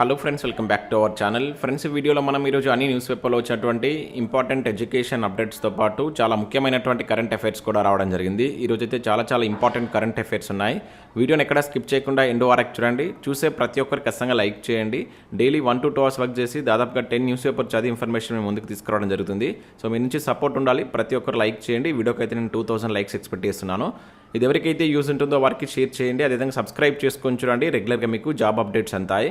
Hello friends welcome back to our channel friends ఈ వీడియోలో మనం ఈరోజు అన్ని న్యూస్ పేపర్లో వచ్చినటువంటి ఇంపార్టెంట్ ఎడ్యుకేషన్ అప్డేట్స్తో పాటు చాలా ముఖ్యమైనటువంటి కరెంట్ అఫైర్స్ కూడా రావడం జరిగింది. ఈరోజు అయితే చాలా చాలా ఇంపార్టెంట్ కరెంట్ అఫైర్స్ ఉన్నాయి. వీడియోని ఎక్కడ స్కిప్ చేయకుండా ఎండో వరకు చూడండి. చూసే ప్రతి ఒక్కరు ఖచ్చితంగా లైక్ చేయండి. Daily one to two hours work చేసి దాదాపుగా టెన్ న్యూస్ పేపర్ చదివి ఇన్ఫర్మేషన్ మేము ముందుకు తీసుకురావడం జరుగుతుంది. సో మీ నుంచి సపోర్ట్ ఉండాలి. ప్రతి ఒక్కరు లైక్ చేయండి. వీడియోకి అయితే నేను టూ థౌసండ్ లైక్స్ ఎక్స్పెక్ట్ చేస్తున్నాను. ఇది ఎవరికైతే యూజ్ ఉంటుందో వారికి షేర్ చేయండి. అదేవిధంగా సబ్స్క్రైబ్ చేసుకొని చూడండి. రెగ్యులర్గా మీకు జాబ్ అప్డేట్స్ అంతాయి.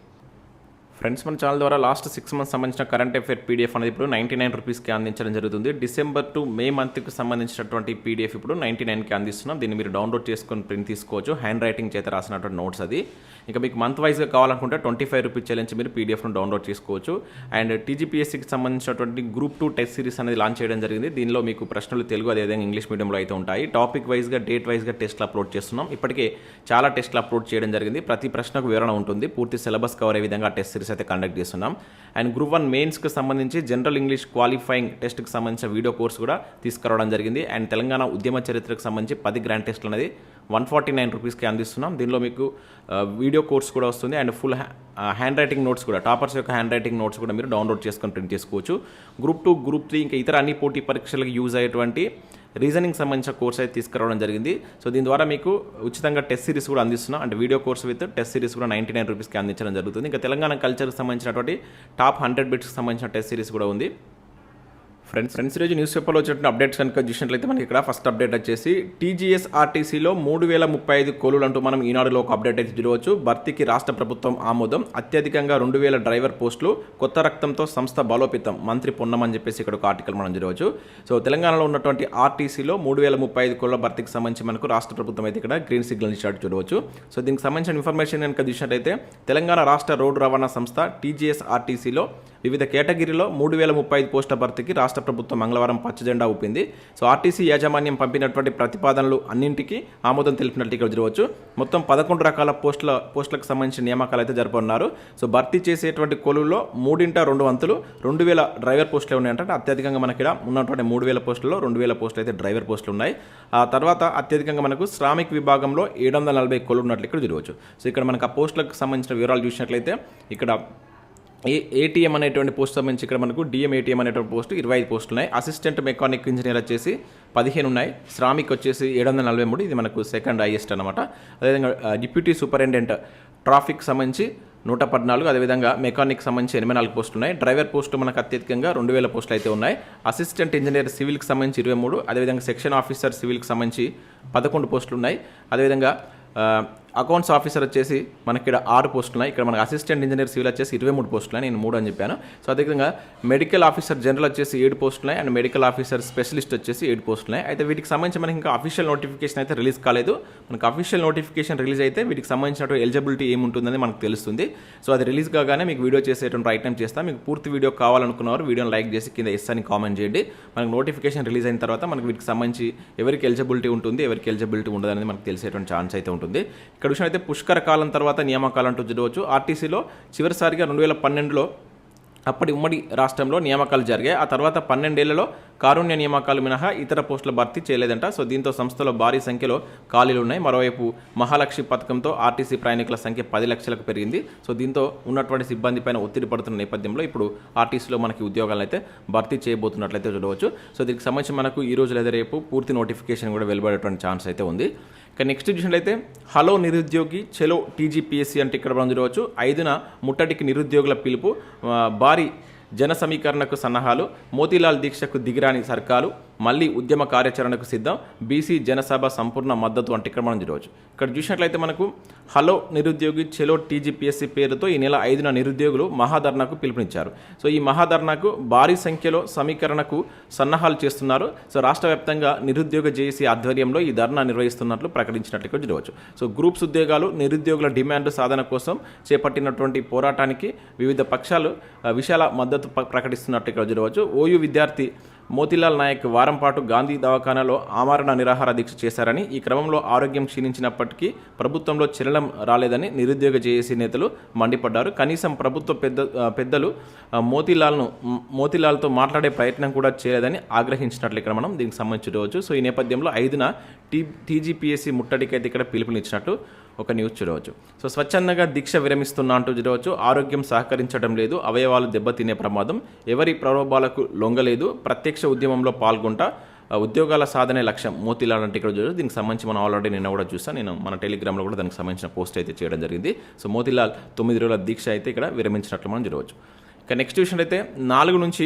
ఫ్రెండ్స్ మన ఛానల్ ద్వారా లాస్ట్ సిక్స్ మంత్స్ సంబంధించిన కరెంట్ అఫేర్ పీడిఎఫ్ అనేది ఇప్పుడు నైంటీ నైన్ రూపీస్కి అందించడం జరుగుతుంది. డిసెంబర్ టు మే మంత్కి సంబంధించినటువంటి పీడిఎఫ్ ఇప్పుడు నైంటీ నైన్కి అందిస్తున్నాం. దీన్ని మీరు డౌన్లోడ్ చేసుకొని ప్రింట్ తీసుకోవచ్చు. హ్యాండ్ రైటింగ్ చేత రాసినటువంటి నోట్స్ అది. ఇంకా మీకు మంత్ వైజ్గా కావాలనుకుంటే ట్వంటీ ఫైవ్ రూపీస్ చెల్లించి మీరు పీడిఎఫ్ను డౌన్లోడ్ చేసుకోవచ్చు. అండ్ టీజీపీఎస్సీకి సంబంధించినటువంటి గ్రూప్ టూ టెస్ట్ సిరీస్ అనేది లాంచ్ చేయడం జరిగింది. దీనిలో మీకు ప్రశ్నలు తెలుగు అదేవిధంగా ఇంగ్లీష్ మీడియంలో అయితే ఉంటాయి. టాపిక్ వైజ్గా డేట్ వైజ్గా టెస్ట్లు అప్లోడ్ చేస్తున్నాం. ఇప్పటికే చాలా టెస్ట్లు అప్లోడ్ చేయడం జరిగింది. ప్రతి ప్రశ్నకు వివరణ ఉంటుంది. పూర్తి సిలబస్ కవర్ అయ్యే విధంగా టెస్ట్ సిరీస్ అయితే కండక్ట్ చేస్తున్నాం. అండ్ గ్రూప్ వన్ మెయిన్స్కి సంబంధించి జనరల్ ఇంగ్లీష్ క్వాలిఫైయింగ్ టెస్ట్కి సంబంధించిన వీడియో కోర్స్ కూడా తీసుకురావడం జరిగింది. అండ్ తెలంగాణ ఉద్యమ చరిత్రకు సంబంధించి పది గ్రాండ్ టెస్ట్లు అనేది వన్ ఫార్టీ నైన్ రూపీస్కి అందిస్తున్నాం. దీనిలో మీకు వీడియో కోర్స్ కూడా వస్తుంది. And full handwriting notes కూడా టాపర్స్ యొక్క హ్యాండ్ రైటింగ్ నోట్స్ కూడా మీరు డౌన్లోడ్ చేసుకొని ప్రింట్ చేసుకోవచ్చు. గ్రూప్ టూ గ్రూప్ త్రీ ఇంకా ఇతర అన్ని పోటీ పరీక్షలకు యూజ్ అయ్యేటువంటి రీజనింగ్ సంబంధించిన కోర్స్ అయితే తీసుకురావడం జరిగింది. సో దీని ద్వారా మీకు ఉచితంగా టెస్ట్ సిరీస్ కూడా అందిస్తున్నాం. అంటే video course with test series కూడా నైంటీ నైన్ రూపీస్కి అందించడం జరుగుతుంది. ఇంకా తెలంగాణ కల్చర్కి సంబంధించినటువంటి టాప్ హండ్రెడ్ బిట్స్కి సంబంధించిన టెస్ట్ సిరీస్ కూడా ఉంది. ఫ్రెండ్స్ ఫ్రెండ్స్ ఈరోజు న్యూస్ పేపర్లో వచ్చిన అప్డేట్స్ కనుక చూసినట్లయితే మనకి ఇక్కడ ఫస్ట్ అప్డేట్ వచ్చేసి టీజీఎస్ ఆర్టీసీలో మూడు వేల ముప్పై ఐదు కోలులు అంటూ మనం ఈనాడులో ఒక అప్డేట్ అయితే చూడవచ్చు. భర్తీకి రాష్ట్ర ప్రభుత్వం ఆమోదం. అత్యధికంగా రెండు వేల డ్రైవర్ పోస్టులు కొత్త రక్తంతో సంస్థ బలోపేతం. మంత్రి పొన్నమని చెప్పేసి ఇక్కడ ఒక ఆర్టికల్ మనం చూడవచ్చు. సో తెలంగాణలో ఉన్నటువంటి ఆర్టీసీలో మూడు వేల ముప్పై ఐదు కోళ్ళ భర్తీకి సంబంధించి మనకు రాష్ట్ర ప్రభుత్వం అయితే ఇక్కడ గ్రీన్ సిగ్నల్ ఇచ్చినట్టు చూడవచ్చు. సో దీనికి సంబంధించిన ఇన్ఫర్మేషన్ కనుక చూసినట్లయితే తెలంగాణ రాష్ట్ర రోడ్డు రవాణా సంస్థ టీజీఎస్ ఆర్టీసీలో వివిధ కేటగిరీలో మూడు వేల ముప్పై ఐదు పోస్టుల భర్తీకి రాష్ట్ర ప్రభుత్వం మంగళవారం పచ్చజెండా ఊపింది. సో ఆర్టీసీ యాజమాన్యం పంపినటువంటి ప్రతిపాదనలు అన్నింటికీ ఆమోదం తెలిపినట్టు ఇక్కడ చూడవచ్చు. మొత్తం పదకొండు రకాల పోస్టుల పోస్టులకు సంబంధించిన నియామకాలు అయితే జరపనున్నారు. సో భర్తీ చేసేటువంటి కొలువుల్లో మూడింట రెండు వంతులు రెండు వేల డ్రైవర్ పోస్టులు ఉన్నాయంటే అత్యధికంగా మనకి ఇక్కడ ఉన్నటువంటి మూడు వేల పోస్టుల్లో రెండు వేల పోస్టులు అయితే డ్రైవర్ పోస్టులు ఉన్నాయి. ఆ తర్వాత అత్యధికంగా మనకు శ్రామిక్ విభాగంలో ఏడు వందల నలభై కొలు ఉన్నట్లు ఇక్కడ చూడవచ్చు. సో ఇక్కడ మనకు ఆ పోస్టులకు సంబంధించిన వివరాలు చూసినట్లయితే ఇక్కడ ఏ ఏటీఎం అనేటువంటి పోస్ట్ సంబంధించి ఇక్కడ మనకు డిఎం ఏటీఎం అనేటువంటి పోస్ట్ ఇరవై ఐదు పోస్టులు ఉన్నాయి అసిస్టెంట్ మెకానిక్ ఇంజనీర్ వచ్చేసి పదిహేను ఉన్నాయి. శ్రామిక్ వచ్చేసి ఏడు వందల నలభై మూడు. ఇది మనకు సెకండ్ హైయెస్ట్ అనమాట అదేవిధంగా డిప్యూటీ సూపరింటెండెంట్ ట్రాఫిక్ సంబంధించి నూట పద్నాలుగు. అదేవిధంగా మెకానిక్ సంబంధించి ఎనభై నాలుగు పోస్టులు ఉన్నాయి డ్రైవర్ పోస్టు మనకు అత్యధికంగా రెండు వేల పోస్టులు అయితే ఉన్నాయి. అసిస్టెంట్ ఇంజనీర్ సివిల్కి సంబంధించి ఇరవై మూడు. అదేవిధంగా సెక్షన్ ఆఫీసర్ సివిల్కి సంబంధించి పదకొండు పోస్టులు ఉన్నాయి అదేవిధంగా అకౌంట్స్ ఆఫీసర్ వచ్చేసి మనకి ఇక్కడ ఆరు పోస్టులు ఉన్నాయి ఇక్కడ మనకి అసిస్టెంట్ ఇంజనీర్ సివిల్ వచ్చేసి ఇరవై మూడు పోస్టులు నేను మూడు అని చెప్పాను. సో అదేవిధంగా మెడికల్ ఆఫీసర్ జనరల్ వచ్చేసి ఏడు పోస్టులు అండ్ మెడికల్ ఆఫీసర్ స్పెషలిస్ట్ వచ్చేసి ఏడు పోస్టులు అయితే వీటికి సంబంధించి మనకి ఇంకా అఫీషియల్ నోటిఫికేషన్ అయితే రిలీజ్ కాలేదు. మనకి అఫీషియల్ నోటిఫికేషన్ రిలీజ్ అయితే వీటికి సంబంధించినటువంటి ఎలిజిబిలిటీ ఏముంటుందని మనకు తెలుస్తుంది. సో అది రిలీజ్ కాగానే మీకు వీడియో చేసేటువంటి ప్రయత్నం చేస్తాం. మీకు పూర్తి వీడియో కావాలనుకున్నవారు వీడియోని లైక్ చేసి కింద ఎస్ అని కామెంట్ చేయండి. మనకు నోటిఫికేషన్ రిలీజ్ అయిన తర్వాత మనకి వీటికి సంబంధించి ఎవరికి ఎలిజిబిలిటీ ఉంటుంది ఎవరికి ఎలిజిబిలిటీ ఉండదు అనేది మనకు తెలిసేటువంటి ఛాన్స్ అయితే ఉంటుంది. ఇక్కడ విషయం అయితే పుష్కర కాలం తర్వాత నియామకాలు అంటూ చూడవచ్చు ఆర్టీసీలో చివరిసారిగా రెండు వేల పన్నెండులో అప్పటి ఉమ్మడి రాష్ట్రంలో నియామకాలు జరిగాయి. ఆ తర్వాత పన్నెండేళ్ళలో కారుణ్య నియామకాలు మినహా ఇతర పోస్టుల భర్తీ చేయలేదంట. సో దీంతో సంస్థలో భారీ సంఖ్యలో ఖాళీలు ఉన్నాయి. మరోవైపు మహాలక్ష్మి పథకంతో ఆర్టీసీ ప్రయాణికుల సంఖ్య పది లక్షలకు పెరిగింది. సో దీంతో ఉన్నటువంటి సిబ్బంది పైన ఒత్తిడి పడుతున్న నేపథ్యంలో ఇప్పుడు ఆర్టీసీలో మనకి ఉద్యోగాలను అయితే భర్తీ చేయబోతున్నట్లయితే చూడవచ్చు సో దీనికి సంబంధించి మనకు ఈ రోజు లేదా రేపు పూర్తి నోటిఫికేషన్ కూడా వెలువడేటువంటి ఛాన్స్ అయితే ఉంది. ఇక నెక్స్ట్ చూసినట్లయితే హలో నిరుద్యోగి చెలో టీజీపీఎస్సీ అంటే ఇక్కడ మనం చూడవచ్చు. ఐదున ముట్టడికి నిరుద్యోగుల పిలుపు భారీ జన సమీకరణకు సన్నాహాలు మోతీలాల్ దీక్షకు దిగిరాని సర్కారు మళ్ళీ ఉద్యమ కార్యాచరణకు సిద్ధం. బీసీ జనసభ సంపూర్ణ మద్దతు అంటే ఇక్కడ మనం చూడవచ్చు ఇక్కడ చూసినట్లయితే మనకు హలో నిరుద్యోగి చెలో టీజీపీఎస్సీ పేరుతో ఈ నెల ఐదున నిరుద్యోగులు మహాధర్నాకు పిలుపునిచ్చారు. సో ఈ మహాధర్నాకు భారీ సంఖ్యలో సమీకరణకు సన్నాహాలు చేస్తున్నారు. సో రాష్ట్ర వ్యాప్తంగా నిరుద్యోగ జేఏసీ ఆధ్వర్యంలో ఈ ధర్నా నిర్వహిస్తున్నట్లు ప్రకటించినట్లు చూడవచ్చు. సో గ్రూప్స్ ఉద్యోగాలు నిరుద్యోగుల డిమాండ్ సాధన కోసం చేపట్టినటువంటి పోరాటానికి వివిధ పక్షాలు విశాల మద్దతు ప్రకటిస్తున్నట్టు ఇక్కడ చూడవచ్చు. ఓయూ విద్యార్థి మోతీలాల్ నాయక్ వారం పాటు గాంధీ దవాఖానాలో ఆమరణ నిరాహార దీక్ష చేశారని ఈ క్రమంలో ఆరోగ్యం క్షీణించినప్పటికీ ప్రభుత్వంలో చలనం రాలేదని నిరుద్యోగ జేఏసీ నేతలు మండిపడ్డారు. కనీసం ప్రభుత్వ పెద్ద పెద్దలు మోతీలాల్ను మోతీలాల్తో మాట్లాడే ప్రయత్నం కూడా చేయలేదని ఆగ్రహించినట్లు ఇక్కడ మనం దీనికి సంబంధించి సో ఈ నేపథ్యంలో ఐదున టీ టీజీపీఎస్సీ ముట్టడికైతే ఇక్కడ పిలుపునిచ్చినట్టు ఒక న్యూస్ చూడవచ్చు. సో స్వచ్ఛందంగా దీక్ష విరమిస్తున్నా అంటూ చూడవచ్చు. ఆరోగ్యం సహకరించడం లేదు. అవయవాలు దెబ్బతినే ప్రమాదం. ఎవరి ప్రలోభాలకు లొంగలేదు. ప్రత్యక్ష ఉద్యమంలో పాల్గొంటా. ఉద్యోగాల సాధనే లక్ష్యం. మోతీలాల్ అంటే ఇక్కడ చూడవచ్చు. దీనికి సంబంధించి మనం ఆల్రెడీ నిన్న కూడా చూసాను నేను మన టెలిగ్రామ్లో కూడా దానికి సంబంధించిన పోస్ట్ అయితే చేయడం జరిగింది. సో మోతీలాల్ తొమ్మిది రోజుల దీక్ష అయితే ఇక్కడ విరమించినట్లు మనం చూడవచ్చు. ఇక నెక్స్ట్ విషయం అయితే నాలుగు నుంచి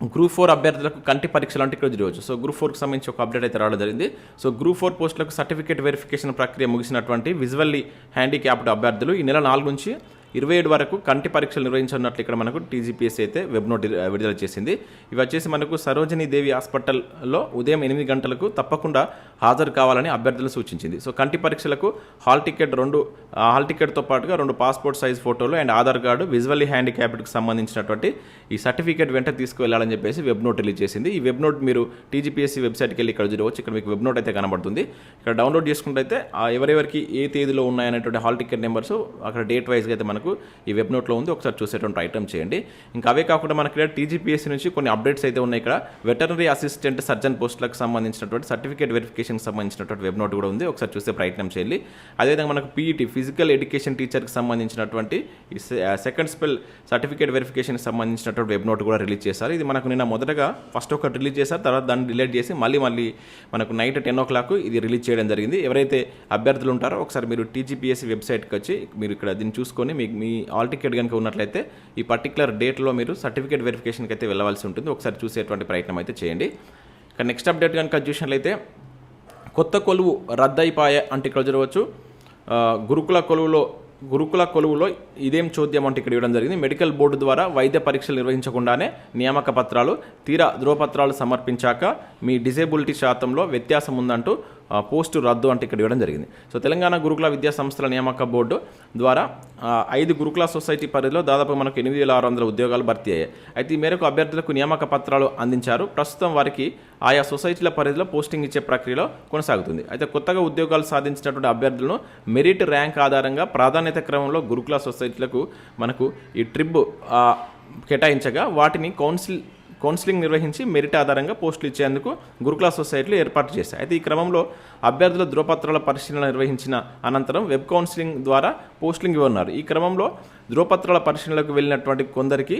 గ్రూప్ ఫోర్ అభ్యర్థులకు కంటి పరీక్షలు అంటే ఇక్కడ చూడవచ్చు సో గ్రూప్ ఫోర్కి సంబంధించి ఒక అప్డేట్ అయితే రావడం జరిగింది. సో గ్రూప్ ఫోర్ పోస్టులకు సర్టిఫికేట్ వెరిఫికేషన్ ప్రక్రియ ముగిసినటువంటి విజువల్లీ హ్యాండిక్యాప్డ్ అభ్యర్థులు ఈ నెల నాలుగు నుంచి ఇరవై ఏడు వరకు కంటి పరీక్షలు నిర్వహించనున్నట్లు ఇక్కడ మనకు టీజీపీఎస్ అయితే వెబ్ నోట్ విడుదల చేసింది. ఇవి వచ్చేసి మనకు సరోజినీ దేవి హాస్పిటల్లో ఉదయం ఎనిమిది గంటలకు తప్పకుండా హాజరు కావాలని అభ్యర్థులను సూచించింది. సో కంటి పరీక్షలకు హాల్ టికెట్ రెండు హాల్ టికెట్తో పాటుగా రెండు పాస్పోర్ట్ సైజ్ ఫోటోలు అండ్ ఆధార్ కార్డు విజువల్లీ హ్యాండిక్యాప్డ్కి సంబంధించినటువంటి ఈ సర్టిఫికేట్ వెంట తీసుకువెళ్ళాలని చెప్పేసి వెబ్ నోట్ రిలీజ్ చేసింది. ఈ వెబ్ నోట్ మీరు టీజీపీఎస్సీ వెబ్సైట్కి వెళ్ళి ఇక్కడ చూడవచ్చు. ఇక్కడ మీకు వెబ్ నోట్ అయితే కనబడుతుంది. ఇక్కడ డౌన్లోడ్ చేసుకుంటే ఎవరెవరికి ఏ తేదీలో ఉన్నాయనేటువంటి హాల్ టికెట్ నెంబర్స్ అక్కడ డేట్ వైజ్గా అయితే మనకు ఈ వెబ్ నోట్లో ఉంది. ఒకసారి చూసేటువంటి ఐటమ్ చేయండి. ఇంకా అవే కాకుండా మనకి ఇక్కడ టీజీపీఎస్సీ నుంచి కొన్ని అప్డేట్స్ అయితే ఉన్నాయి. ఇక్కడ వెటర్నరీ అసిస్టెంట్ సర్జన్ పోస్టులకు సంబంధించినటువంటి సర్టిఫికేట్ ఎడ్యుకేషన్కి సంబంధించినటువంటి వెబ్ నోట్ కూడా ఉంది. ఒకసారి చూసే ప్రయత్నం చేయాలి అదేవిధంగా మనకు పీఈటీ ఫిజికల్ ఎడ్యుకేషన్ టీచర్కి సంబంధించినటువంటి సెకండ్ స్పెల్ సర్టిఫికేట్ వెరిఫికేషన్కి సంబంధించినటువంటి వెబ్ నోట్ కూడా రిలీజ్ చేశారు. ఇది మనకు నిన్న మొదటగా ఫస్ట్ ఒకటి రిలీజ్ చేశారు. తర్వాత దాన్ని డిలేట్ చేసి మళ్ళీ మళ్ళీ మనకు నైట్ టెన్ ఓ క్లాక్ ఇది రిలీజ్ చేయడం జరిగింది. ఎవరైతే అభ్యర్థులు ఉంటారో ఒకసారి మీరు టీజీపీఎస్సీ వెబ్సైట్కి వచ్చి మీరు ఇక్కడ దీన్ని చూసుకొని మీకు మీ ఆల్ టికెట్ కనుక ఉన్నట్లయితే ఈ పర్టికులర్ డేట్లో మీరు సర్టిఫికేట్ వెరిఫికేషన్కి అయితే వెళ్ళవలసి ఉంటుంది. ఒకసారి చూసేటువంటి ప్రయత్నం అయితే చేయండి. ఇక నెక్స్ట్ అప్డేట్ కనుక చూసినట్లయితే కొత్త కొలువు రద్దయిపాయే అంటే ఇక్కడ చూడవచ్చు గురుకుల కొలువులో గురుకుల కొలువులో ఇదేం చోద్యం అంటే ఇక్కడ ఇవ్వడం జరిగింది. మెడికల్ బోర్డు ద్వారా వైద్య పరీక్షలు నిర్వహించకుండానే నియామక పత్రాలు తీరా ధృవపత్రాలు సమర్పించాక మీ డిజేబిలిటీ శాతంలో వ్యత్యాసం ఉందంటూ పోస్టు రద్దు అంటే ఇక్కడ ఇవ్వడం జరిగింది. సో తెలంగాణ గురుకుల విద్యా సంస్థల నియామక బోర్డు ద్వారా ఐదు గురుకుల సొసైటీ పరిధిలో దాదాపు మనకు ఎనిమిది వేల ఆరు వందల ఉద్యోగాలు భర్తీ అయ్యాయి. అయితే ఈ మేరకు అభ్యర్థులకు నియామక పత్రాలు అందించారు. ప్రస్తుతం వారికి ఆయా సొసైటీల పరిధిలో పోస్టింగ్ ఇచ్చే ప్రక్రియలో కొనసాగుతుంది. అయితే కొత్తగా ఉద్యోగాలు సాధించినటువంటి అభ్యర్థులను మెరిట్ ర్యాంక్ ఆధారంగా ప్రాధాన్యత క్రమంలో గురుకుల సొసైటీలకు మనకు ఈ ట్రిప్ కేటాయించగా వాటిని కౌన్సిల్ కౌన్సిలింగ్ నిర్వహించి మెరిట్ ఆధారంగా పోస్టులు ఇచ్చేందుకు గురుకుల సొసైటీలు ఏర్పాటు చేశాయి. అయితే ఈ క్రమంలో అభ్యర్థుల ధృవపత్రాల పరిశీలన నిర్వహించిన అనంతరం వెబ్ కౌన్సిలింగ్ ద్వారా పోస్టింగ్ ఇవ్వనున్నారు. ఈ క్రమంలో ధృవపత్రాల పరిశీలనకు వెళ్ళినటువంటి కొందరికి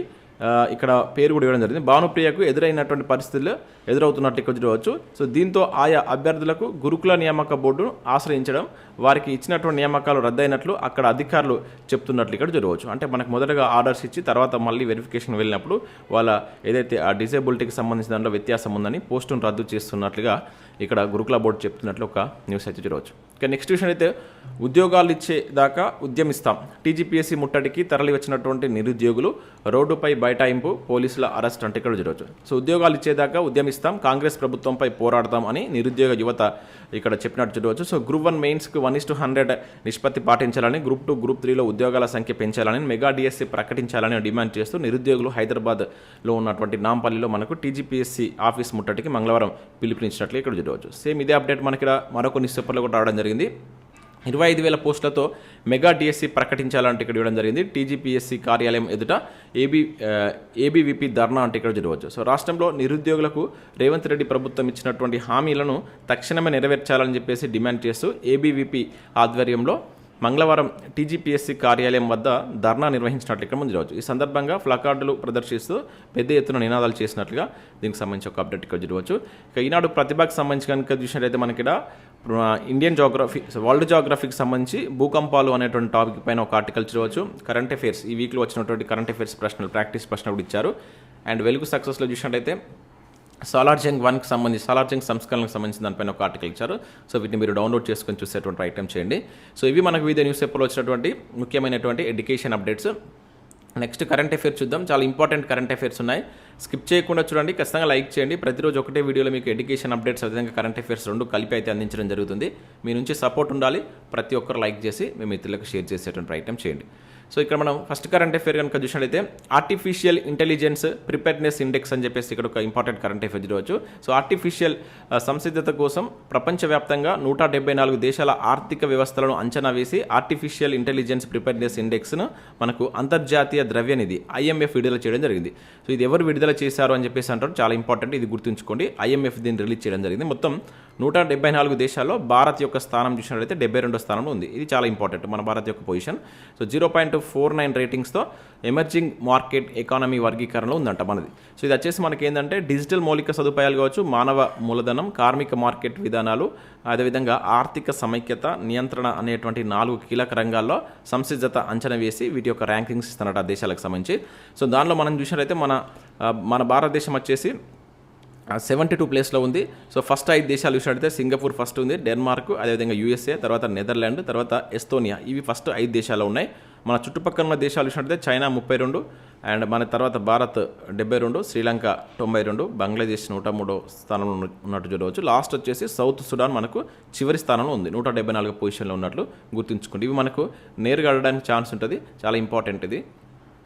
ఇక్కడ పేరు కూడా ఇవ్వడం జరిగింది. భానుప్రియకు ఎదురైనటువంటి పరిస్థితులు ఎదురవుతున్నట్లు ఇక్కడ చూడవచ్చు. సో దీంతో ఆయా అభ్యర్థులకు గురుకుల నియామక బోర్డును ఆశ్రయించడం వారికి ఇచ్చినటువంటి నియామకాలు రద్దయినట్లు అక్కడ అధికారులు చెప్తున్నట్లు ఇక్కడ చూడవచ్చు. అంటే మనకు మొదటగా ఆర్డర్స్ ఇచ్చి తర్వాత మళ్ళీ వెరిఫికేషన్ వెళ్ళినప్పుడు వాళ్ళ ఏదైతే ఆ డిసేబిలిటీకి సంబంధించిన దాంట్లో వ్యత్యాసం ఉందని పోస్టును రద్దు చేస్తున్నట్లుగా ఇక్కడ గురుకుల బోర్డు చెప్తున్నట్లు ఒక న్యూస్ అయితే చూడవచ్చు. ఇక నెక్స్ట్ విషయం అయితే ఉద్యోగాలు ఇచ్చేదాకా ఉద్యమిస్తాం. టీజీపీఎస్సీ ముట్టడికి తరలి వచ్చినటువంటి నిరుద్యోగులు రోడ్డుపై బైఠాయింపు పోలీసుల అరెస్ట్ అంటే ఇక్కడ చూడవచ్చు సో ఉద్యోగాలు ఇచ్చేదాకా ఉద్యమిస్తాం కాంగ్రెస్ ప్రభుత్వంపై పోరాడతాం అని నిరుద్యోగ యువత ఇక్కడ చెప్పినట్టు చూడవచ్చు సో గ్రూప్ వన్ మెయిన్స్కి వన్ ఇస్ టు హండ్రెడ్ నిష్పత్తి పాటించాలని గ్రూప్ టూ గ్రూప్ త్రీలో ఉద్యోగాల సంఖ్య పెంచాలని మెగా డిఎస్సి ప్రకటించాలని డిమాండ్ చేస్తూ నిరుద్యోగులు హైదరాబాద్లో ఉన్నటువంటి నాంపల్లిలో మనకు టీజీపీఎస్సీ ఆఫీస్ ముట్టడికి మంగళవారం పిలుపునిచ్చినట్లు ఇక్కడ చూడవచ్చు సేమ్ ఇదే అప్డేట్ మనకి మరొక న్యూస్ పేపర్లో కూడా రావడం జరిగింది. ఇరవై ఐదు వేల పోస్టులతో మెగా డిఎస్సి ప్రకటించాలంటే ఇక్కడ ఇవ్వడం జరిగింది. టీజీపీఎస్సీ కార్యాలయం ఎదుట ఏబీ ఏబీవీపీ uh, ధర్నా అంటే ఇక్కడ జరగవచ్చు. సో రాష్ట్రంలో నిరుద్యోగులకు రేవంత్ రెడ్డి ప్రభుత్వం ఇచ్చినటువంటి హామీలను తక్షణమే నెరవేర్చాలని చెప్పేసి డిమాండ్ చేస్తూ ఏబీవీపీ ఆధ్వర్యంలో మంగళవారం టీజీపీఎస్సీ కార్యాలయం వద్ద ధర్నా నిర్వహించినట్లు ఇక్కడ ముందు చూడవచ్చు ఈ సందర్భంగా ప్లకార్డులు ప్రదర్శిస్తూ పెద్ద ఎత్తున నినాదాలు చేసినట్లుగా దీనికి సంబంధించి ఒక అప్డేట్ ఇక్కడ చూడవచ్చు ఇక ఈనాడు ప్రతిభకు సంబంధించి కనుక చూసినట్లయితే మనకి ఇక్కడ ఇండియన్ జోగ్రఫీ వరల్డ్ జోగ్రఫీకి సంబంధించి భూకంపాలు అనేటువంటి టాపిక్ పైన ఒక ఆర్టికల్ చూడవచ్చు కరెంట్ అఫైర్స్ ఈ వీక్లో వచ్చినటువంటి కరెంట్ అఫైర్స్ ప్రశ్నలు ప్రాక్టీస్ ప్రశ్న కూడా ఇచ్చారు. అండ్ వెలుగు సక్సెస్లో చూసినట్టయితే సాలార్ జంగ్ వన్కి సంబంధించి సాలార్ జంగ్ సంస్కరణకు సంబంధించిన దానిపైన ఒక ఆర్టికల్ ఇచ్చారు. సో వీటిని మీరు డౌన్లోడ్ చేసుకొని చూసేటువంటి ఐటమ్ చేయండి. సో ఇవి మనకు వివిధ న్యూస్ పేపర్లో వచ్చినటువంటి ముఖ్యమైనటువంటి education updates next current affairs చూద్దాం. చాలా ఇంపార్టెంట్ కరెంట్ అఫేర్స్ ఉన్నాయి. స్కిప్ చేయకుండా చూడండి. ఖచ్చితంగా లైక్ చేయండి. ప్రతిరోజు ఒకటే వీడియోలో మీకు ఎడ్యుకేషన్ అప్డేట్స్ అదేవిధంగా కరెంట్ అఫేర్స్ రెండు కలిపి అయితే అందించడం జరుగుతుంది. మీ నుంచి సపోర్ట్ ఉండాలి. ప్రతి ఒక్కరు లైక్ చేసి మీ మిత్రులకు షేర్ చేసేటువంటి ప్రయత్నం చేయండి. సో ఇక్కడ మనం ఫస్ట్ కరెంట్ అఫేర్ కనుక చూసినట్లయితే ఆర్టిఫిషియల్ ఇంటెలిజెన్స్ ప్రిపేర్నెస్ ఇండెక్స్ అని చెప్పేసి ఇక్కడ ఒక ఇంపార్టెంట్ కరెంట్ అఫేర్ చూడవచ్చు. సో ఆర్టిఫిషియల్ సంసిద్ధత కోసం ప్రపంచవ్యాప్తంగా నూట డెబ్బై నాలుగు దేశాల ఆర్థిక వ్యవస్థలను అంచనా వేసి ఆర్టిఫిషియల్ ఇంటెలిజెన్స్ ప్రిపేర్నెస్ ఇండెక్స్ను మనకు అంతర్జాతీయ ద్రవ్యనిధి ఐఎంఎఫ్ విడుదల చేయడం జరిగింది. సో ఇది ఎవరు విడుదల చేశారు అని చెప్పేసి అంటారు. చాలా ఇంపార్టెంట్ ఇది గుర్తుంచుకోండి. ఐఎంఎఫ్ దీన్ని రిలీజ్ చేయడం జరిగింది. మొత్తం నూట డెబ్బై నాలుగు దేశాల్లో భారత్ యొక్క స్థానం చూసినట్లయితే డెబ్బై రెండో స్థానంలో ఉంది. ఇది చాలా ఇంపార్టెంట్ మన భారత్ యొక్క position so zero point four nine రేటింగ్స్తో emerging market economy వర్గీకరణలో ఉందంట మనది. సో ఇది వచ్చేసి మనకి ఏంటంటే డిజిటల్ మౌలిక సదుపాయాలు కావచ్చు మానవ మూలధనం కార్మిక మార్కెట్ విధానాలు అదేవిధంగా ఆర్థిక సమైక్యత నియంత్రణ అనేటువంటి నాలుగు కీలక రంగాల్లో సంసిద్ధత అంచనా వేసి వీటి యొక్క ర్యాంకింగ్స్ ఇస్తున్నట్టు ఆ దేశాలకు సంబంధించి. సో దానిలో మనం చూసినట్లయితే మన మన భారతదేశం వచ్చేసి సెవెంటీ టూ ప్లేస్లో ఉంది. సో ఫస్ట్ ఐదు దేశాలు చూసినట్టయితే సింగపూర్ ఫస్ట్ ఉంది డెన్మార్క్ అదేవిధంగా యూఎస్ఏ తర్వాత నెదర్లాండ్ తర్వాత ఎస్తోనియా. ఇవి ఫస్ట్ ఐదు దేశాలు ఉన్నాయి. మన చుట్టుపక్కల ఉన్న దేశాలు చూసినట్టయితే చైనా ముప్పై రెండు అండ్ మన తర్వాత భారత్ డెబ్బై రెండు శ్రీలంక తొంభై రెండు బంగ్లాదేశ్ నూట మూడో స్థానంలో ఉన్న- ఉన్నట్టు చూడవచ్చు. లాస్ట్ వచ్చేసి సౌత్ సుడాన్ మనకు చివరి స్థానంలో ఉంది. నూట డెబ్బై నాలుగు పొజిషన్లో ఉన్నట్లు గుర్తుంచుకోండి. ఇవి మనకు నేరుగా ఆడడానికి ఛాన్స్ ఉంటుంది. చాలా ఇంపార్టెంట్ ఇది.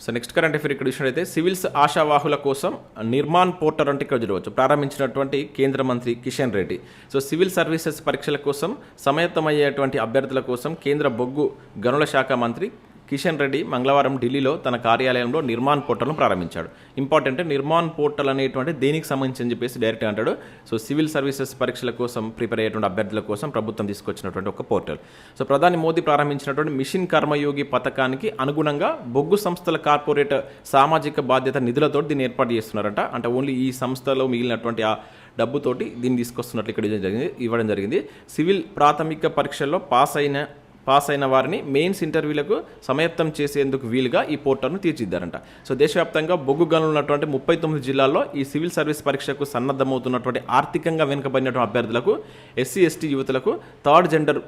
సో నెక్స్ట్ కరెంట్ అఫేర్ ఇక్కడ చూసినట్లయితే సివిల్స్ ఆశావాహుల కోసం నిర్మాణ్ పోర్టల్ అంటే ఇక్కడ చూడవచ్చు. ప్రారంభించినటువంటి కేంద్ర మంత్రి Kishan Reddy. So civil services పరీక్షల కోసం సమాయత్తమయ్యేటువంటి అభ్యర్థుల కోసం కేంద్ర బొగ్గు గనుల శాఖ మంత్రి కిషన్ రెడ్డి మంగళవారం ఢిల్లీలో తన కార్యాలయంలో నిర్మాణ్ పోర్టల్ను ప్రారంభించాడు. ఇంపార్టెంట్ నిర్మాణ్ పోర్టల్ అనేటువంటి దేనికి సంబంధించి అని చెప్పేసి డైరెక్ట్గా అంటాడు. సో సివిల్ సర్వీసెస్ పరీక్షల కోసం ప్రిపేర్ అయ్యేటువంటి అభ్యర్థుల కోసం ప్రభుత్వం తీసుకొచ్చినటువంటి ఒక పోర్టల్. సో ప్రధాని మోదీ ప్రారంభించినటువంటి మిషన్ కర్మయోగి పథకానికి అనుగుణంగా బొగ్గు సంస్థల కార్పొరేట్ సామాజిక బాధ్యత నిధులతో దీన్ని ఏర్పాటు చేస్తున్నారట. అంటే ఓన్లీ ఈ సంస్థలో మిగిలినటువంటి ఆ డబ్బుతోటి దీన్ని తీసుకొస్తున్నట్లు ఇక్కడ జరిగింది. ఇవ్వడం జరిగింది. సివిల్ ప్రాథమిక పరీక్షల్లో పాస్ అయిన పాస్ అయిన వారిని మెయిన్స్ ఇంటర్వ్యూలకు సమయత్తం చేసేందుకు వీలుగా ఈ పోర్టల్ను తీర్చిద్దారంట సో దేశవ్యాప్తంగా బొగ్గు గనులు ఉన్నటువంటి ముప్పై తొమ్మిది జిల్లాల్లో ఈ సివిల్ సర్వీస్ పరీక్షకు సన్నద్ధమవుతున్నటువంటి ఆర్థికంగా వెనుకబడినటువంటి అభ్యర్థులకు ఎస్సీ ఎస్టీ యువతులకు థర్డ్ జెండర్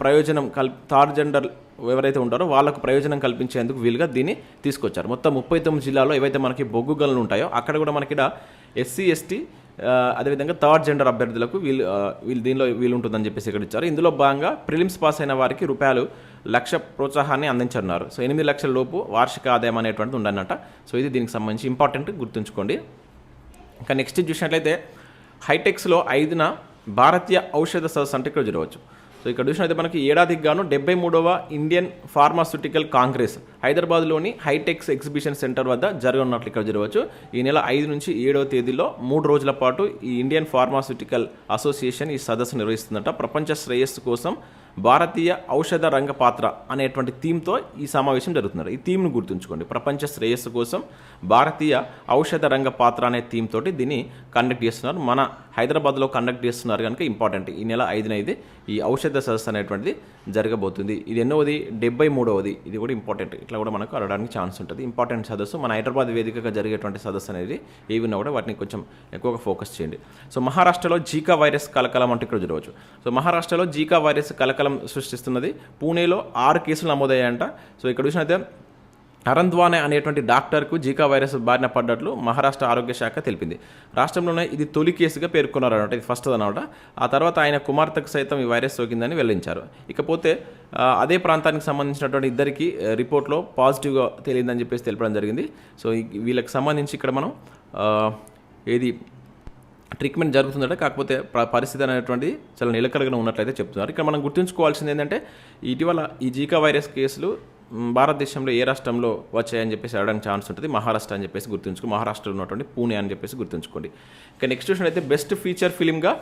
ప్రయోజనం కల్ థర్డ్ జెండర్ ఎవరైతే ఉంటారో వాళ్ళకు ప్రయోజనం కల్పించేందుకు వీలుగా దీన్ని తీసుకొచ్చారు. మొత్తం ముప్పై తొమ్మిది జిల్లాలో ఏవైతే మనకి బొగ్గు గనులు ఉంటాయో అక్కడ కూడా మనకి ఎస్సీ ఎస్టీ అదేవిధంగా థర్డ్ జెండర్ అభ్యర్థులకు వీళ్ళు వీళ్ళు దీనిలో వీలు ఉంటుందని చెప్పేసి ఇక్కడ ఇచ్చారు. ఇందులో భాగంగా ప్రిలిమ్స్ పాస్ అయిన వారికి రూపాయలు లక్ష ప్రోత్సాహాన్ని అందించన్నారు సో ఎనిమిది లక్షల లోపు వార్షిక ఆదాయం అనేటువంటిది ఉండనట సో ఇది దీనికి సంబంధించి ఇంపార్టెంట్ గుర్తుంచుకోండి. ఇంకా నెక్స్ట్ చూసినట్లయితే హైటెక్స్లో ఐదున భారతీయ ఔషధ సదస్సు అంటే ఇక్కడ చూడవచ్చు. సో ఇక్కడ చూసినట్లయితే మనకి ఏడాదికి గాను డెబ్బై మూడవ ఇండియన్ ఫార్మాస్యూటికల్ కాంగ్రెస్ హైదరాబాద్లోని హైటెక్స్ ఎగ్జిబిషన్ సెంటర్ వద్ద జరగనున్నట్లు ఇక్కడ జరగవచ్చు. ఈ నెల ఐదు నుంచి ఏడవ తేదీలో మూడు రోజుల పాటు ఈ ఇండియన్ ఫార్మాస్యూటికల్ అసోసియేషన్ ఈ సదస్సు నిర్వహిస్తుందట. ప్రపంచ శ్రేయస్సు కోసం భారతీయ ఔషధ రంగ పాత్ర అనేటువంటి థీమ్తో ఈ సమావేశం జరుగుతున్నారు ఈ థీమ్ను గుర్తుంచుకోండి. ప్రపంచ శ్రేయస్సు కోసం భారతీయ ఔషధ రంగ పాత్ర అనే థీమ్ తోటి దీన్ని కండక్ట్ చేస్తున్నారు. మన హైదరాబాద్లో కండక్ట్ చేస్తున్నారు కనుక ఇంపార్టెంట్ ఈ నెల ఐదున ఇది ఈ ఔషధ సదస్సు అనేటువంటిది జరగబోతుంది. ఇది ఎన్నోది డెబ్బై మూడవది. ఇది కూడా ఇంపార్టెంట్ ఇట్లా కూడా మనకు అడగడానికి ఛాన్స్ ఉంటుంది. ఇంపార్టెంట్ సదస్సు మన హైదరాబాద్ వేదికగా జరిగేటువంటి సదస్సు అనేది ఏవి ఉన్నా కూడా వాటిని కొంచెం ఎక్కువగా ఫోకస్ చేయండి. సో మహారాష్ట్రలో జీకా వైరస్ కలకలం అంటే ఇక్కడ చూడవచ్చు. సో మహారాష్ట్రలో జీకా వైరస్ కలకలం సృష్టిస్తున్నది. పూణేలో ఆరు కేసులు నమోదయ్యాయంట. సో ఇక్కడ చూసినైతే అరంద్వానే అనేటువంటి డాక్టర్కు జీకా వైరస్ బారిన పడ్డట్లు మహారాష్ట్ర ఆరోగ్య శాఖ తెలిపింది. రాష్ట్రంలోనే ఇది తొలి కేసుగా పేర్కొన్నారు అనమాట ఇది ఫస్ట్ అనమాట ఆ తర్వాత ఆయన కుమార్తెకు సైతం ఈ వైరస్ సోకిందని వెల్లడించారు. ఇకపోతే అదే ప్రాంతానికి సంబంధించినటువంటి ఇద్దరికి రిపోర్ట్లో పాజిటివ్గా తెలియదని చెప్పేసి తెలపడం జరిగింది. సో వీళ్ళకి సంబంధించి ఇక్కడ మనం ఏది ట్రీట్మెంట్ జరుగుతుందట కాకపోతే పరిస్థితి అనేటువంటిది చాలా నిలకడగా ఉన్నట్లయితే చెప్తున్నారు. ఇక్కడ మనం గుర్తుంచుకోవాల్సింది ఏంటంటే ఇటీవల ఈ జీకా వైరస్ కేసులు భారతదేశంలో ఏ రాష్ట్రంలో వచ్చాయని చెప్పేసి అడగడానికి ఛాన్స్ ఉంటుంది. మహారాష్ట్ర అని చెప్పేసి గుర్తుంచుకో. మహారాష్ట్రలో ఉన్నటువంటి పూణే అని చెప్పేసి గుర్తుంచుకోండి. ఇక నెక్స్ట్ చూసిన అయితే బెస్ట్ ఫీచర్ ఫిలింగా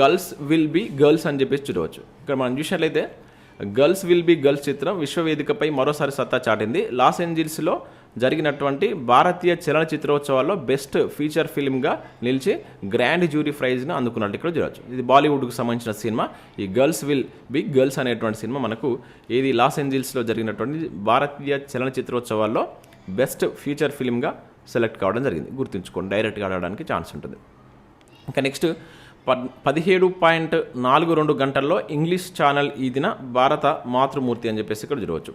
గర్ల్స్ విల్ బి గర్ల్స్ అని చెప్పేసి చూడవచ్చు. ఇక్కడ మనం చూసినట్లయితే గర్ల్స్ విల్ బి గర్ల్స్ చిత్రం విశ్వవేదికపై మరోసారి సత్తా చాటింది. లాస్ ఏంజిల్స్లో జరిగినటువంటి భారతీయ చలనచిత్రోత్సవాల్లో బెస్ట్ ఫీచర్ ఫిల్మ్గా నిలిచి గ్రాండ్ జ్యూరీ ప్రైజ్ను అందుకున్నట్టు ఇక్కడ చూడవచ్చు ఇది బాలీవుడ్కు సంబంధించిన సినిమా. ఈ గర్ల్స్ విల్ బి గర్ల్స్ అనేటువంటి సినిమా మనకు ఏది లాస్ ఏంజిల్స్లో జరిగినటువంటి భారతీయ చలనచిత్రోత్సవాల్లో బెస్ట్ ఫీచర్ ఫిల్మ్గా సెలెక్ట్ కావడం జరిగింది. గుర్తుంచుకోండి డైరెక్ట్గా ఆడడానికి ఛాన్స్ ఉంటుంది. ఇంకా నెక్స్ట్ ప పదిహేడు పాయింట్ నాలుగు రెండు గంటల్లో ఇంగ్లీష్ ఛానల్ ఈదిన భారత మాతృమూర్తి అని చెప్పేసి ఇక్కడ చూడవచ్చు.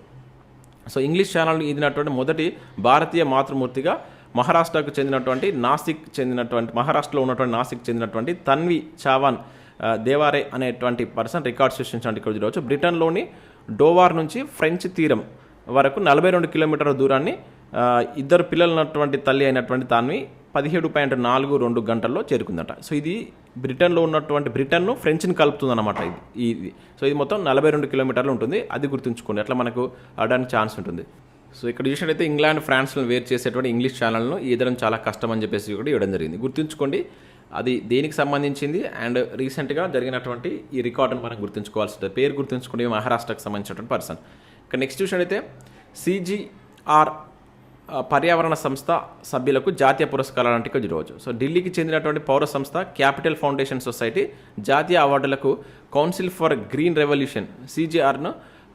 సో ఇంగ్లీష్ ఛానల్ ఇదినటువంటి మొదటి భారతీయ మాతృమూర్తిగా మహారాష్ట్రకు చెందినటువంటి నాసిక్ చెందినటువంటి మహారాష్ట్రలో ఉన్నటువంటి నాసిక్ చెందినటువంటి తన్వి చావాన్ దేవారే అనేటువంటి పర్సన్ రికార్డ్ సృష్టించడానికి ఇక్కడ చూడవచ్చు బ్రిటన్లోని డోవార్ నుంచి ఫ్రెంచ్ తీరం వరకు నలభై రెండు కిలోమీటర్ల దూరాన్ని ఇద్దరు పిల్లలు ఉన్నటువంటి తల్లి అయినటువంటి తాన్వి పదిహేడు పాయింట్ నాలుగు రెండు గంటల్లో చేరుకుందట. సో ఇది బ్రిటన్లో ఉన్నటువంటి బ్రిటన్ను ఫ్రెంచ్ని కలుపుతుందన్నమాట ఇది. ఇది. సో ఇది మొత్తం నలభై రెండు కిలోమీటర్లు ఉంటుంది. అది గుర్తుంచుకోండి. అట్లా మనకు ఆడడానికి ఛాన్స్ ఉంటుంది. సో ఇక్కడ చూసినట్టయితే ఇంగ్లాండ్ ఫ్రాన్స్ను వేరు చేసేటువంటి ఇంగ్లీష్ ఛానల్ను ఈదడం చాలా కష్టం అని చెప్పేసి కూడా ఇవ్వడం జరిగింది. గుర్తుంచుకోండి అది దేనికి సంబంధించింది? అండ్ రీసెంట్గా జరిగినటువంటి ఈ రికార్డును మనం గుర్తుంచుకోవాల్సి ఉంటుంది పేరు గుర్తుంచుకోండి మహారాష్ట్రకు సంబంధించినటువంటి పర్సన్. ఇక నెక్స్ట్ చూసినట్టయితే సిజిఆర్ పర్యావరణ సంస్థ సభ్యులకు జాతీయ పురస్కారాలు అంటే ఈరోజు సో ఢిల్లీకి చెందినటువంటి పౌర సంస్థ క్యాపిటల్ ఫౌండేషన్ సొసైటీ జాతీయ అవార్డులకు కౌన్సిల్ ఫర్ గ్రీన్ రెవల్యూషన్ సిజిఆర్ను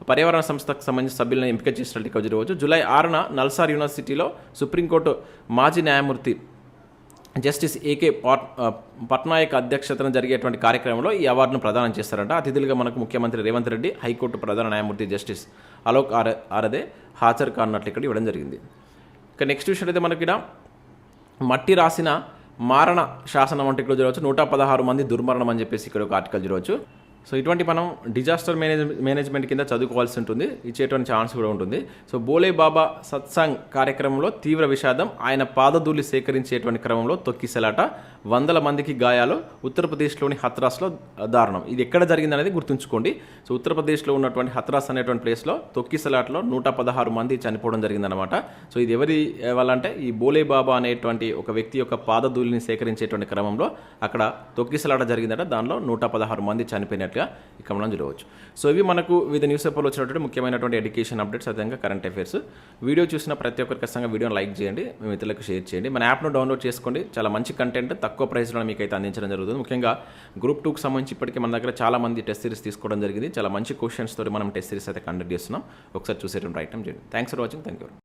పర్యావరణ సంస్థకు సంబంధించిన సభ్యులను ఎంపిక చేసినట్టు ఇక్కడ రోజు జూలై ఆరున నల్సార్ యూనివర్సిటీలో సుప్రీంకోర్టు మాజీ న్యాయమూర్తి జస్టిస్ ఏకే పాట్ పట్నాయక్ అధ్యక్షతన జరిగేటువంటి కార్యక్రమంలో ఈ అవార్డును ప్రదానం చేస్తారంట. అతిథులుగా మనకు ముఖ్యమంత్రి రేవంత్ రెడ్డి హైకోర్టు ప్రధాన న్యాయమూర్తి జస్టిస్ అలోక్ ఆర్ ఆరదే హాజరు కానున్నట్లు ఇక్కడ ఇవ్వడం జరిగింది. ఇక నెక్స్ట్ విషయం అయితే మనకి ఇక్కడ మట్టి రాసిన మారణ శాసనం అంటే ఇక్కడ చూడవచ్చు. నూట పదహారు మంది దుర్మరణం అని చెప్పేసి ఇక్కడ ఒక ఆర్టికల్ చూడవచ్చు. సో ఇటువంటి మనం డిజాస్టర్ మేనేజ్ మేనేజ్మెంట్ కింద చదువుకోవాల్సి ఉంటుంది. ఇచ్చేటువంటి ఛాన్స్ కూడా ఉంటుంది. సో బోలే బాబా సత్సంగ్ కార్యక్రమంలో తీవ్ర విషాదం ఆయన పాదధూళి సేకరించేటువంటి క్రమంలో తొక్కిసలాట వందల మందికి గాయాలు ఉత్తరప్రదేశ్లోని హత్రాస్లో దారుణం. ఇది ఎక్కడ జరిగిందనేది గుర్తుంచుకోండి. సో ఉత్తరప్రదేశ్లో ఉన్నటువంటి హత్రాస్ అనేటువంటి ప్లేస్లో తొక్కిసలాటలో నూట పదహారు మంది చనిపోవడం జరిగిందనమాట సో ఇది ఎవరి వల్ల అంటే ఈ బోలే బాబా అనేటువంటి ఒక వ్యక్తి యొక్క పాదధూళిని సేకరించేటువంటి క్రమంలో అక్కడ తొక్కిసలాట జరిగిందట. దానిలో నూట పదహారు మంది చనిపోయినట్లుగా ఇక్కడ మనం చూడవచ్చు సో ఇవి మనకు వివిధ న్యూస్ పేపర్లో వచ్చినటువంటి ముఖ్యమైనటువంటి ఎడ్యుకేషన్ అప్డేట్స్ అదేవిధంగా కరెంట్ అఫైర్స్ వీడియో చూసిన ప్రతి ఒక్కరి ఖచ్చితంగా వీడియోని లైక్ చేయండి మీ మిత్రులకు షేర్ చేయండి. మన యాప్ను డౌన్లోడ్ చేసుకోండి. చాలా మంచి కంటెంట్ తక్కువ ప్రైస్లో మీకు అయితే అందించడం జరుగుతుంది. ముఖ్యంగా గ్రూప్ టూకి సంబంధించి ఇప్పటికీ మన దగ్గర చాలా మంది టెస్ట్ సిరీస్ తీసుకోవడం జరిగింది. చాలా మంచి క్వశ్చన్స్ తోటి మనం టెస్ట్ సిరీస్ అయితే కండక్ట్ చేస్తున్నాం. ఒకసారి చూసేటువంటి ఐటమ్ చేయండి. Thanks for watching thank you